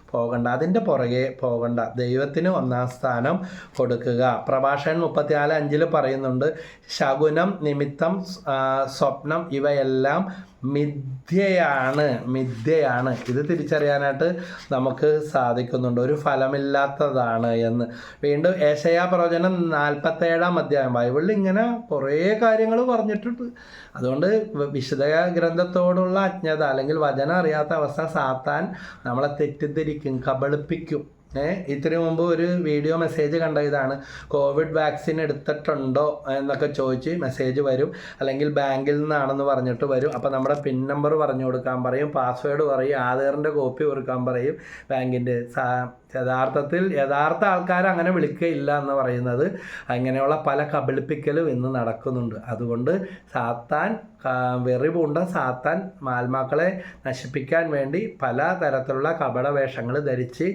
പോകണ്ട അതിന്റെ പുറകെ പോകണ്ട. ദൈവത്തിന് ഒന്നാം സ്ഥാനം കൊടുക്കുക. പ്രഭാഷകൻ മുപ്പത്തിനാല് അഞ്ചിൽ പറയുന്നുണ്ട് ശകുനം നിമിത്തം സ്വപ്നം ഇവയെല്ലാം മിഥ്യയാണ് മിഥ്യയാണ്. ഇത് തിരിച്ചറിയാനായിട്ട് നമുക്ക് സാധിക്കുന്നുണ്ട്. ഒരു ഫലമില്ലാത്തതാണ് എന്ന്. വീണ്ടും ഏഷയാ പ്രവചനം നാൽപ്പത്തേഴാം അധ്യായം. ബൈബിളിൽ ഇങ്ങനെ കുറേ കാര്യങ്ങൾ പറഞ്ഞിട്ടുണ്ട്. അതുകൊണ്ട് വിശുദ്ധ ഗ്രന്ഥത്തോടുള്ള അജ്ഞത അല്ലെങ്കിൽ വചനം അറിയാത്ത അവസ്ഥ സാത്താൻ നമ്മളെ തെറ്റിദ്ധരിക്കും കബളിപ്പിക്കും ഏ ഇത്തിരി മുമ്പ് ഒരു വീഡിയോ മെസ്സേജ് കണ്ട ഇതാണ്. കോവിഡ് വാക്സിൻ എടുത്തിട്ടുണ്ടോ എന്നൊക്കെ ചോദിച്ച് മെസ്സേജ് വരും. അല്ലെങ്കിൽ ബാങ്കിൽ നിന്നാണെന്ന് പറഞ്ഞിട്ട് വരും. അപ്പോൾ നമ്മുടെ പിൻ നമ്പർ പറഞ്ഞു കൊടുക്കാൻ പറയും. പാസ്വേഡ് പറയും. ആധാറിന്റെ കോപ്പി കൊടുക്കാൻ പറയും. ബാങ്കിന്റെ യഥാർത്ഥത്തിൽ യഥാർത്ഥ ആൾക്കാർ അങ്ങനെ വിളിക്കുകയില്ല എന്ന് പറയുന്നത് അങ്ങനെയുള്ള പല കബളിപ്പിക്കലും ഇന്ന് നടക്കുന്നുണ്ട്. അതുകൊണ്ട് സാത്താൻ വെറി പൂണ്ട സാത്താൻ മാൽമാക്കളെ നശിപ്പിക്കാൻ വേണ്ടി പല തരത്തിലുള്ള കപട വേഷങ്ങൾ ധരിച്ച്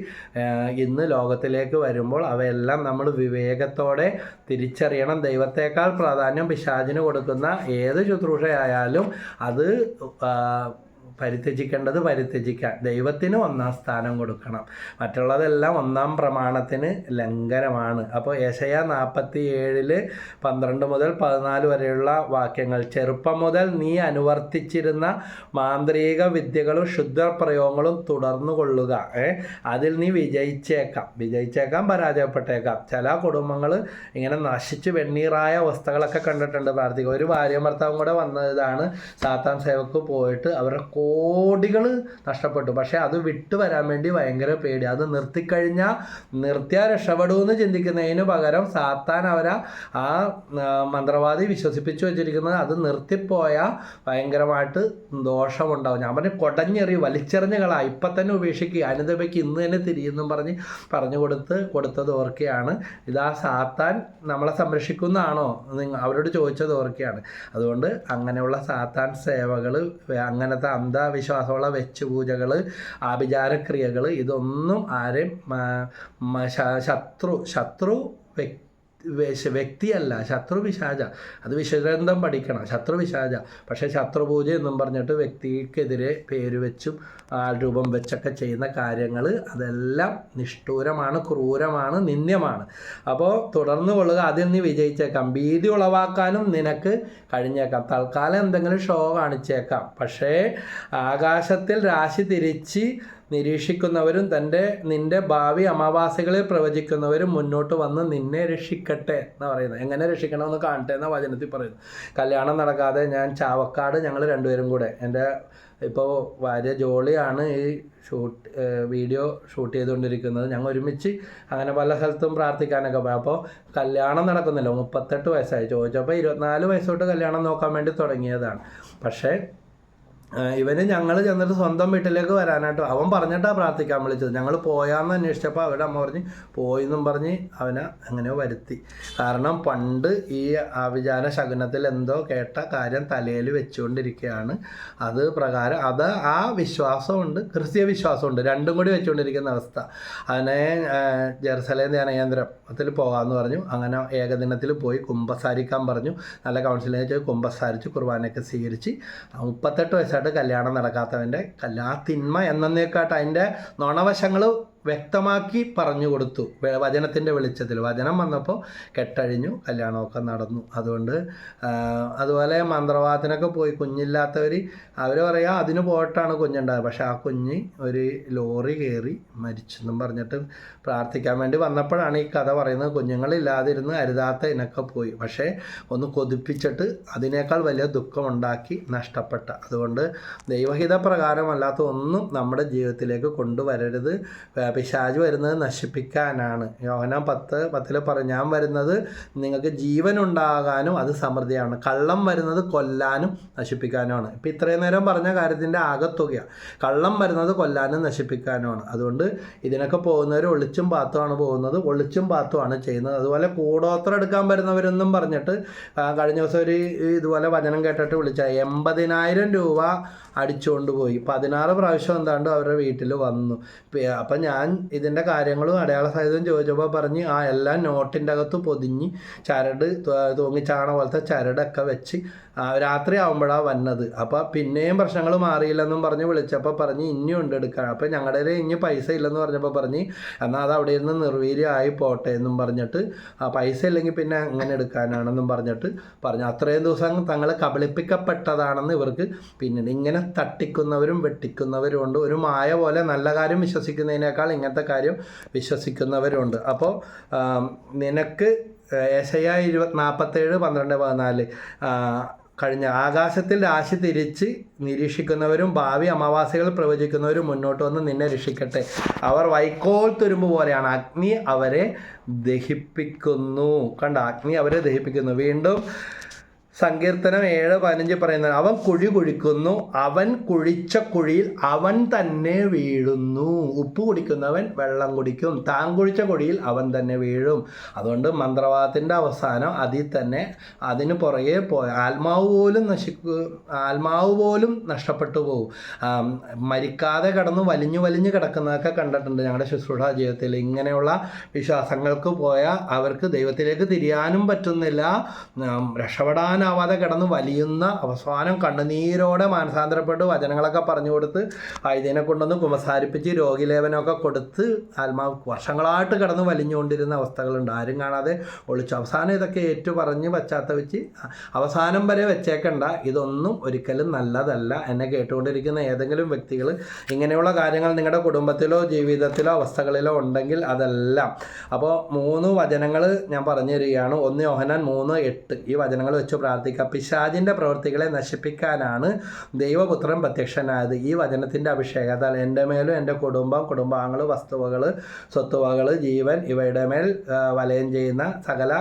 ഇന്ന് ലോകത്തിലേക്ക് വരുമ്പോൾ അവയെല്ലാം നമ്മൾ വിവേകത്തോടെ തിരിച്ചറിയണം. ദൈവത്തേക്കാൾ പ്രാധാന്യം പിശാചിന് കൊടുക്കുന്ന ഏത് ശുശ്രൂഷയായാലും അത് പരിത്യജിക്കേണ്ടത് പരിത്യജിക്കാം. ദൈവത്തിന് ഒന്നാം സ്ഥാനം കൊടുക്കണം. മറ്റുള്ളതെല്ലാം ഒന്നാം പ്രമാണത്തിന് ലംഘനമാണ്. അപ്പോൾ ഏശയ നാൽപ്പത്തി ഏഴിൽ പന്ത്രണ്ട് മുതൽ പതിനാല് വരെയുള്ള വാക്യങ്ങൾ. ചെറുപ്പം മുതൽ നീ അനുവർത്തിച്ചിരുന്ന മാന്ത്രിക വിദ്യകളും ശുദ്ധപ്രയോഗങ്ങളും തുടർന്നു കൊള്ളുക. അതിൽ നീ വിജയിച്ചേക്കാം. വിജയിച്ചേക്കാം പരാജയപ്പെട്ടേക്കാം. ചില കുടുംബങ്ങൾ ഇങ്ങനെ നശിച്ച് വെണ്ണീറായ അവസ്ഥകളൊക്കെ കണ്ടിട്ടുണ്ട്. പ്രാർത്ഥിക്കുക. ഒരു ഭാര്യ ഭർത്താവും കൂടെ വന്നതാണ് സാത്താൻ സേവക്ക് പോയിട്ട് അവരുടെ കോടികൾ നഷ്ടപ്പെട്ടു. പക്ഷേ അത് വിട്ടു വരാൻ വേണ്ടി ഭയങ്കര പേടി. അത് നിർത്തിക്കഴിഞ്ഞാൽ നിർത്തിയാൽ രക്ഷപ്പെടുമെന്ന് ചിന്തിക്കുന്നതിന് പകരം സാത്താൻ അവരെ ആ മന്ത്രവാദി വിശ്വസിപ്പിച്ചു വെച്ചിരിക്കുന്നത് അത് നിർത്തിപ്പോയാൽ ഭയങ്കരമായിട്ട് ദോഷമുണ്ടാവും. ഞാൻ പറഞ്ഞു കൊടഞ്ഞെറി വലിച്ചെറിഞ്ഞ് കളാ ഇപ്പം തന്നെ ഉപേക്ഷിക്കുക അനുദപയ്ക്ക് ഇന്ന് തന്നെ തിരിയെന്നും പറഞ്ഞ് പറഞ്ഞു കൊടുത്ത് കൊടുത്തത് ഓർക്കുകയാണ് ഇതാ സാത്താൻ നമ്മളെ സംരക്ഷിക്കുന്നതാണോ? അവരോട് ചോദിച്ചത് ഓർക്കുകയാണ് അതുകൊണ്ട് അങ്ങനെയുള്ള സാത്താൻ സേവകൾ അങ്ങനത്തെ അന്ധവിശ്വാസമുള്ള വെച്ചുപൂജകൾ ആഭിചാരക്രിയകൾ ഇതൊന്നും ആരെയും ശത്രു ശത്രു വ്യക്തി വ്യക്തിയല്ല ശത്രു പിശാച അത് വിശദന്തം പഠിക്കണം ശത്രു പിശാച പക്ഷേ ശത്രുപൂജ എന്നും പറഞ്ഞിട്ട് വ്യക്തിക്കെതിരെ പേര് വെച്ചും രൂപം വെച്ചൊക്കെ ചെയ്യുന്ന കാര്യങ്ങൾ അതെല്ലാം നിഷ്ഠൂരമാണ് ക്രൂരമാണ് നിന്ദ്യമാണ്. അപ്പോൾ തുടർന്ന് കൊള്ളുക അതിൽ നീ വിജയിച്ചേക്കാം. ഭീതി ഉളവാക്കാനും നിനക്ക് കഴിഞ്ഞേക്കാം. തൽക്കാലം എന്തെങ്കിലും ഷോ കാണിച്ചേക്കാം. പക്ഷേ ആകാശത്തിൽ രാശി തിരിച്ച് നിരീക്ഷിക്കുന്നവരും തന്റെ നിന്റെ ഭാവി അമാവാസികളിൽ പ്രവചിക്കുന്നവരും മുന്നോട്ട് വന്ന് നിന്നെ രക്ഷിക്കട്ടെ എന്ന് പറയുന്നത്. എങ്ങനെ രക്ഷിക്കണമെന്ന് കാണട്ടെ എന്ന വചനത്തിൽ പറയുന്നു കല്യാണം നടക്കാതെ ഞാൻ ചാവക്കാട് ഞങ്ങൾ രണ്ടുപേരും കൂടെ. എന്റെ ഇപ്പോൾ ഭാര്യ ജോളിയാണ് ഈ ഷൂട്ട് വീഡിയോ ഷൂട്ട് ചെയ്തുകൊണ്ടിരിക്കുന്നത്. ഞങ്ങൾ ഒരുമിച്ച് അങ്ങനെ പല സ്ഥലത്തും പ്രാർത്ഥിക്കാനൊക്കെ പോയി. അപ്പോൾ കല്യാണം നടക്കുന്നില്ല. മുപ്പത്തെട്ട് വയസ്സായി. ചോദിച്ചപ്പോൾ ഇരുപത്തിനാല് വയസ്സോട്ട് കല്യാണം നോക്കാൻ വേണ്ടി തുടങ്ങിയതാണ്. പക്ഷേ ഇവന് ഞങ്ങൾ ചെന്നിട്ട് സ്വന്തം വീട്ടിലേക്ക് വരാനായിട്ട് അവൻ പറഞ്ഞിട്ടാണ് പ്രാർത്ഥിക്കാൻ വിളിച്ചത്. ഞങ്ങൾ പോയാന്ന് അന്വേഷിച്ചപ്പോൾ അവരുടെ അമ്മ പറഞ്ഞ് പോയിന്നും പറഞ്ഞ് അവനെ അങ്ങനെയോ വരുത്തി. കാരണം പണ്ട് ഈ അഭിചാര ശകുനത്തിൽ എന്തോ കേട്ട കാര്യം തലയിൽ വെച്ചുകൊണ്ടിരിക്കുകയാണ് അത് പ്രകാരം അത് ആ വിശ്വാസമുണ്ട് ക്രിസ്തീയ വിശ്വാസമുണ്ട്. രണ്ടും കൂടി വെച്ചുകൊണ്ടിരിക്കുന്ന അവസ്ഥ. അതിനെ ജെറുസലേം ധ്യാനകേന്ദ്രത്തിൽ പോകാമെന്ന് പറഞ്ഞു. അങ്ങനെ ഏകദിനത്തിൽ പോയി കുമ്പസാരിക്കാൻ പറഞ്ഞു. നല്ല കൗൺസിലിംഗ് വെച്ച് കുമ്പസാരിച്ച് കുർബാനയൊക്കെ സ്വീകരിച്ച് മുപ്പത്തെട്ട് വയസ്സായിട്ട് കല്യാണം നടക്കാത്തവന്റെ കല്ലാത്തിന്മ തിന്മ എന്നേക്കാട്ട് അതിന്റെ നുണവശങ്ങൾ വ്യക്തമാക്കി പറഞ്ഞു കൊടുത്തു. വചനത്തിന്റെ വെളിച്ചത്തിൽ. വചനം വന്നപ്പോൾ കെട്ടഴിഞ്ഞു കല്യാണമൊക്കെ നടന്നു. അതുകൊണ്ട് അതുപോലെ മന്ത്രവാദത്തിനൊക്കെ പോയി കുഞ്ഞില്ലാത്തവർ അവർ പറയുക അതിന് പോയിട്ടാണ് കുഞ്ഞുണ്ടായത്. പക്ഷെ ആ കുഞ്ഞ് ഒരു ലോറി കയറി മരിച്ചെന്നും പറഞ്ഞിട്ട് പ്രാർത്ഥിക്കാൻ വേണ്ടി വന്നപ്പോഴാണ് ഈ കഥ പറയുന്നത്. കുഞ്ഞുങ്ങളില്ലാതിരുന്ന് അരുതാത്ത ഇനൊക്കെ പോയി. പക്ഷേ ഒന്ന് കൊതിപ്പിച്ചിട്ട് അതിനേക്കാൾ വലിയ ദുഃഖമുണ്ടാക്കി നഷ്ടപ്പെട്ട. അതുകൊണ്ട് ദൈവഹിത പ്രകാരമല്ലാത്ത ഒന്നും നമ്മുടെ ജീവിതത്തിലേക്ക് കൊണ്ടുവരരുത്. പിശാച് വരുന്നത് നശിപ്പിക്കാനാണ്. യോഹനാം പത്ത് പത്തിൽ പറഞ്ഞു ഞാൻ വരുന്നത് നിങ്ങൾക്ക് ജീവൻ ഉണ്ടാകാനും അത് സമൃദ്ധിയാണ്. കള്ളം വരുന്നത് കൊല്ലാനും നശിപ്പിക്കാനുമാണ്. ഇപ്പം ഇത്രയും നേരം പറഞ്ഞ കാര്യത്തിന്റെ ആകത്തുകയാണ് കള്ളം വരുന്നത് കൊല്ലാനും നശിപ്പിക്കാനുമാണ്. അതുകൊണ്ട് ഇതിനൊക്കെ പോകുന്നവർ ഒളിച്ചും പാത്തുമാണ് പോകുന്നത്. ഒളിച്ചും പാത്തുമാണ് ചെയ്യുന്നത്. അതുപോലെ കൂടോത്രം എടുക്കാൻ വരുന്നവരെന്നും പറഞ്ഞിട്ട് കഴിഞ്ഞ ദിവസം ഒരു ഇതുപോലെ വചനം കേട്ടിട്ട് വിളിച്ച എൺപതിനായിരം രൂപ അടിച്ചുകൊണ്ട് പോയി പതിനാറ് പ്രാവശ്യം എന്താണ്ട് അവരുടെ വീട്ടിൽ വന്നു. അപ്പം ഞാൻ ഇതിന്റെ കാര്യങ്ങളും അടയാള സഹിതം ചോദിച്ചപ്പോൾ പറഞ്ഞ് ആ എല്ലാം നോട്ടിന്റെ അകത്ത് പൊതിഞ്ഞ് ചരട് തൂങ്ങിച്ചാണ പോലത്തെ ചരടൊക്കെ വെച്ച് രാത്രി ആകുമ്പോഴാണ് വന്നത്. അപ്പോൾ പിന്നെയും പ്രശ്നങ്ങൾ മാറിയില്ലെന്നും പറഞ്ഞ് വിളിച്ചപ്പോൾ പറഞ്ഞ് ഇനിയും ഉണ്ട് എടുക്കാൻ അപ്പോൾ ഞങ്ങളുടെ ഇനി പൈസ ഇല്ലെന്ന് പറഞ്ഞപ്പോൾ പറഞ്ഞ് എന്നാൽ അത് അവിടെ ഇരുന്ന് നിർവീര്യമായി പോട്ടെ എന്നും പറഞ്ഞിട്ട് ആ പൈസ ഇല്ലെങ്കിൽ പിന്നെ അങ്ങനെ എടുക്കാനാണെന്നും പറഞ്ഞിട്ട് പറഞ്ഞു. അത്രയും ദിവസം തങ്ങൾ കബളിപ്പിക്കപ്പെട്ടതാണെന്ന് ഇവർക്ക് പിന്നീട് ഇങ്ങനെ തട്ടിക്കുന്നവരും വെട്ടിക്കുന്നവരും ഉണ്ട്. ഒരു മായ പോലെ നല്ല കാര്യം വിശ്വസിക്കുന്നതിനേക്കാൾ ഇങ്ങനത്തെ കാര്യം വിശ്വസിക്കുന്നവരുണ്ട്. അപ്പോൾ നിനക്ക് ഏശയ ഇരുപത് നാൽപ്പത്തേഴ് പന്ത്രണ്ട് പതിനാല് കഴിഞ്ഞ ആകാശത്തിൽ രാശി തിരിച്ച് നിരീക്ഷിക്കുന്നവരും ഭാവി അമാവാസികൾ പ്രവചിക്കുന്നവരും മുന്നോട്ട് വന്ന് നിന്നെ രക്ഷിക്കട്ടെ. അവർ വൈക്കോൽ തുരുമ്പ് പോലെയാണ്. അഗ്നി അവരെ ദഹിപ്പിക്കുന്നു. കണ്ട? അഗ്നി അവരെ ദഹിപ്പിക്കുന്നു. വീണ്ടും സങ്കീർത്തനം ഏഴ് പതിനഞ്ച് പറയുന്നത് അവൻ കുഴി കുഴിക്കുന്നു അവൻ കുഴിച്ച കുഴിയിൽ അവൻ തന്നെ വീഴുന്നു. ഉപ്പ് കുടിക്കുന്നവൻ വെള്ളം കുടിക്കും താൻ കുഴിച്ച കുഴിയിൽ അവൻ തന്നെ വീഴും. അതുകൊണ്ട് മന്ത്രവാദത്തിന്റെ അവസാനം അതിൽ തന്നെ അതിന് പുറകെ പോയ ആത്മാവ് പോലും നശിക്കു ആത്മാവ് പോലും നഷ്ടപ്പെട്ടു പോകും മരിക്കാതെ കടന്ന് വലിഞ്ഞു വലിഞ്ഞു കിടക്കുന്നതൊക്കെ കണ്ടിട്ടുണ്ട് ഞങ്ങളുടെ ശുശ്രൂഷ ജീവിതത്തിൽ. ഇങ്ങനെയുള്ള വിശ്വാസങ്ങൾക്ക് പോയാൽ അവർക്ക് ദൈവത്തിലേക്ക് തിരിയാനും പറ്റുന്നില്ല. ഉം, സഹിക്കാനാവാതെ കിടന്ന് വലിയുന്ന അവസാനം കണ്ണുനീരോടെ മാനസാന്തരപ്പെട്ട് വചനങ്ങളൊക്കെ പറഞ്ഞു കൊടുത്ത് വൈദ്യനെ കൊണ്ടുവന്ന് കുമസാരിപ്പിച്ച് രോഗിലേപനമൊക്കെ കൊടുത്ത് ആത്മാവ് വർഷങ്ങളായിട്ട് കിടന്ന് വലിഞ്ഞുകൊണ്ടിരുന്ന അവസ്ഥകളുണ്ട്. ആരും കാണാതെ ഒളിച്ചു. അവസാനം ഇതൊക്കെ ഏറ്റു പറഞ്ഞ് പശ്ചാത്തപിച്ച് അവസാനം വരെ വെച്ചേക്കണ്ട. ഇതൊന്നും ഒരിക്കലും നല്ലതല്ല. എന്നെ കേട്ടുകൊണ്ടിരിക്കുന്ന ഏതെങ്കിലും വ്യക്തികൾ ഇങ്ങനെയുള്ള കാര്യങ്ങൾ നിങ്ങളുടെ കുടുംബത്തിലോ ജീവിതത്തിലോ അവസ്ഥകളിലോ ഉണ്ടെങ്കിൽ അതെല്ലാം. അപ്പോൾ മൂന്ന് വചനങ്ങൾ ഞാൻ പറഞ്ഞു തരികയാണ് ഒന്ന് യോഹനാൻ മൂന്ന് എട്ട്. ഈ വചനങ്ങൾ വെച്ച് പ്രാർത്ഥിക്കുക പിശാജിന്റെ പ്രവൃത്തികളെ നശിപ്പിക്കാനാണ് ദൈവപുത്രൻ പ്രത്യക്ഷനായത്. ഈ വചനത്തിന്റെ അഭിഷേകത്താൽ എന്റെ മേലും എന്റെ കുടുംബം കുടുംബാംഗങ്ങൾ വസ്തുവകൾ സ്വത്തുവകൾ ജീവൻ ഇവയുടെ മേൽ വലയം ചെയ്യുന്ന സകല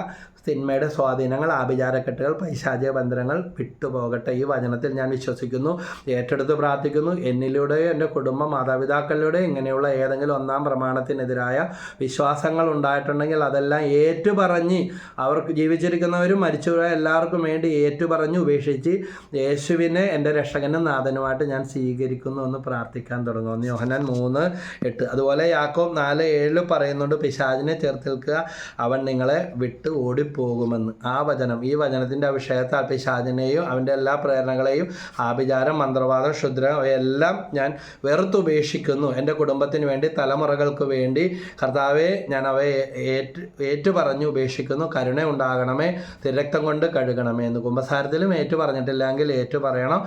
തിന്മയുടെ സ്വാധീനങ്ങൾ ആഭിചാരക്കെട്ടുകൾ പൈശാചിക ബന്ധനങ്ങൾ വിട്ടുപോകട്ടെ. ഈ വചനത്തിൽ ഞാൻ വിശ്വസിക്കുന്നു ഏറ്റെടുത്ത് പ്രാർത്ഥിക്കുന്നു. എന്നിലൂടെയോ എന്റെ കുടുംബ മാതാപിതാക്കളിലൂടെ ഇങ്ങനെയുള്ള ഏതെങ്കിലും ഒന്നാം പ്രമാണത്തിനെതിരായ വിശ്വാസങ്ങൾ ഉണ്ടായിട്ടുണ്ടെങ്കിൽ അതെല്ലാം ഏറ്റുപറഞ്ഞ് അവർക്ക് ജീവിച്ചിരിക്കുന്നവരും മരിച്ചു എല്ലാവർക്കും വേണ്ടി ഏറ്റുപറഞ്ഞ് ഉപേക്ഷിച്ച് യേശുവിനെ എന്റെ രക്ഷകനും നാഥനുമായിട്ട് ഞാൻ സ്വീകരിക്കുന്നു എന്ന് പ്രാർത്ഥിക്കാൻ തുടങ്ങുന്നു. യോഹനാൻ മൂന്ന് എട്ട്. അതുപോലെ യാക്കോബ് നാല് ഏഴിൽ പറയുന്നുണ്ട് പിശാചിനെ ചേർത്ത് നിൽക്കുക അവൻ നിങ്ങളെ വിട്ട് ഓടിപ്പോകുമെന്ന്. ആ വചനം ഈ വചനത്തിന്റെ അഭിഷേകത്താൽ പിശാചിനെയും അവന്റെ എല്ലാ പ്രേരണകളെയും ആഭിചാരം മന്ത്രവാദം ക്ഷുദ്രം എല്ലാം ഞാൻ വെറുത്തുപേക്ഷിക്കുന്നു. എന്റെ കുടുംബത്തിന് വേണ്ടി തലമുറകൾക്ക് വേണ്ടി കർത്താവെ ഞാൻ അവയെ ഏറ്റു ഏറ്റു പറഞ്ഞു ഉപേക്ഷിക്കുന്നു. കരുണ ഉണ്ടാകണമേ തിരക്തം കൊണ്ട് കഴുകണമേ എന്ന് കുംഭസാരത്തിലും ഏറ്റു പറഞ്ഞിട്ടില്ലെങ്കിൽ ഏറ്റു പറയണം.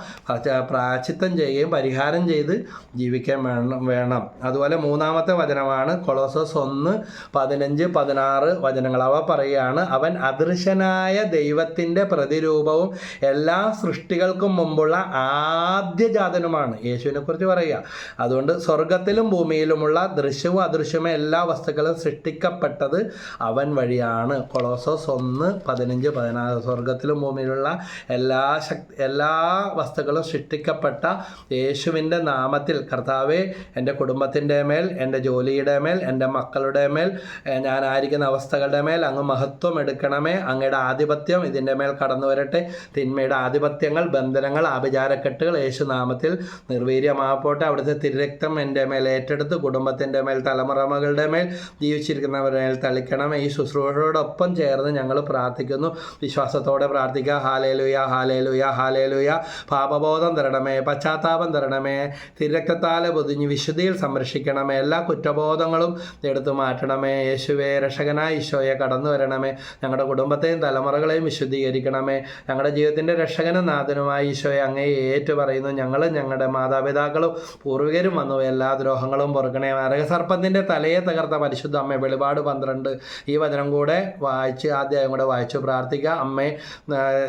പ്രാചിത്തം ചെയ്യുകയും പരിഹാരം ചെയ്ത് ജീവിക്കാൻ വേണം വേണം. അതുപോലെ മൂന്നാമത്തെ വചനമാണ് കൊളോസസ് ഒന്ന് പതിനഞ്ച് പതിനാറ് വചനങ്ങൾ. അവ പറയുകയാണ് അവൻ അദൃശ്യനായ ദൈവത്തിന്റെ പ്രതിരൂപവും എല്ലാ സൃഷ്ടികൾക്കും മുമ്പുള്ള ആദ്യജാതനുമാണ് യേശുവിനെ കുറിച്ച് പറയുക. അതുകൊണ്ട് സ്വർഗത്തിലും ഭൂമിയിലുമുള്ള ദൃശ്യവും അദൃശ്യവും എല്ലാ വസ്തുക്കളും സൃഷ്ടിക്കപ്പെട്ടത് അവൻ വഴിയാണ്. കൊളോസോസ് ഒന്ന് പതിനഞ്ച് പതിനാറ്. സ്വർഗത്തിലും ഭൂമിയിലുള്ള എല്ലാ ശക്തി എല്ലാ വസ്തുക്കളും സൃഷ്ടിക്കപ്പെട്ട യേശുവിന്റെ നാമത്തിൽ കർത്താവെ എന്റെ കുടുംബത്തിന്റെ മേൽ എന്റെ ജോലിയുടെ മേൽ എന്റെ മക്കളുടെ മേൽ ഞാനായിരിക്കുന്ന അവസ്ഥകളുടെ മേൽ അങ്ങ് മഹത്വം എടുക്കണമേ. അങ്ങയുടെ ആധിപത്യം ഇതിന്റെ മേൽ കടന്നു വരട്ടെ. തിന്മയുടെ ആധിപത്യങ്ങൾ ബന്ധനങ്ങൾ ആഭിചാരക്കെട്ടുകൾ യേശു നാമത്തിൽ നിർവീര്യമാകപ്പോട്ടെ അവിടുത്തെ തിരുരക്തം എന്റെ മേൽ ഏറ്റെടുത്ത് കുടുംബത്തിന്റെ മേൽ തലമുറമകളുടെ മേൽ ജീവിച്ചിരിക്കുന്നവരുടെ മേൽ തളിക്കണം. ഈ ശുശ്രൂഷയോടൊപ്പം ചേർന്ന് ഞങ്ങൾ പ്രാർത്ഥിക്കുന്നു. വിശ്വാസത്തോടെ പ്രാർത്ഥിക്കുക ഹാലേലുയ ഹാലേലുയ ഹാലേലുയ. പാപബോധം തരണമേ പശ്ചാത്താപം തരണമേ. തിരക്കത്താൽ പൊതിഞ്ഞ് വിശുദ്ധിയിൽ സംരക്ഷിക്കണമേ. എല്ലാ കുറ്റബോധങ്ങളും എടുത്തു മാറ്റണമേ. യേശുവേ രക്ഷകനായ ഈശോയെ കടന്നു വരണമേ. ഞങ്ങളുടെ കുടുംബത്തെയും തലമുറകളെയും വിശുദ്ധീകരിക്കണമേ. ഞങ്ങളുടെ ജീവിതത്തിന്റെ രക്ഷകനും നാഥനുമായ ഈശോയെ അങ്ങേ ഏറ്റു പറയുന്നു ഞങ്ങളും ഞങ്ങളുടെ മാതാപിതാക്കളും പൂർവികരും വന്നു. എല്ലാ ദ്രോഹങ്ങളും പൊറുക്കണേ. നരകസർപ്പത്തിന്റെ തലയെ തകർത്ത പരിശുദ്ധ അമ്മ വെളിപാട് പന്ത്രണ്ട്. ഈ വചനം കൂടെ വായിച്ച് ആദ്യം കൂടെ വായിച്ചു പ്രാർത്ഥിക്കുക. അമ്മേ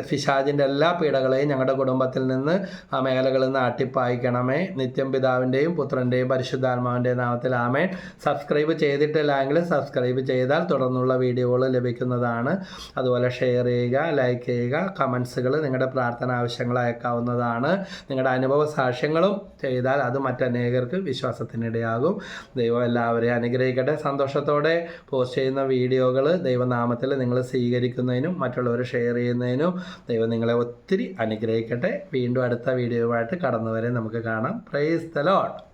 ഫിഷാജിന്റെ എല്ലാ പീഡകളെയും ഞങ്ങളുടെ കുടുംബത്തിൽ നിന്ന് ആ മേഖലകളിൽ നിന്ന് അട്ടിപ്പായിക്കണമേ. നിത്യം പിതാവിന്റെയും പുത്രന്റെയും പരിശുദ്ധാത്മാവിന്റെയും നാമത്തിൽ ആമേ സബ്സ്ക്രൈബ് ചെയ്തിട്ടില്ലെങ്കിൽ സബ്സ്ക്രൈബ് ചെയ്താൽ തുടർന്നുള്ള വീഡിയോകൾ ലഭിക്കുന്നതാണ്. അതുപോലെ ഷെയർ ചെയ്യുക ലൈക്ക് ചെയ്യുക കമൻസുകൾ നിങ്ങളുടെ പ്രാർത്ഥന ആവശ്യങ്ങൾ അയക്കാവുന്നതാണ്. നിങ്ങളുടെ അനുഭവ സാക്ഷ്യങ്ങളും ചെയ്താൽ അത് മറ്റനേകർക്ക് വിശ്വാസത്തിനിടയാകും. ദൈവം എല്ലാവരെയും അനുഗ്രഹിക്കട്ടെ. സന്തോഷത്തോടെ പോസ്റ്റ് ചെയ്യുന്ന വീഡിയോകൾ ദൈവനാമത്തിൽ നിങ്ങൾ സ്വീകരിക്കുന്നതിനും മറ്റുള്ളവർ ഷെയർ ചെയ്യുന്നതിനും ദൈവം നിങ്ങളെ ഒത്തിരി അനുഗ്രഹിക്കട്ടെ. വീണ്ടും അടുത്ത വീഡിയോയുമായിട്ട് കടന്നു വരെ നമുക്ക് കാണാം. Praise the load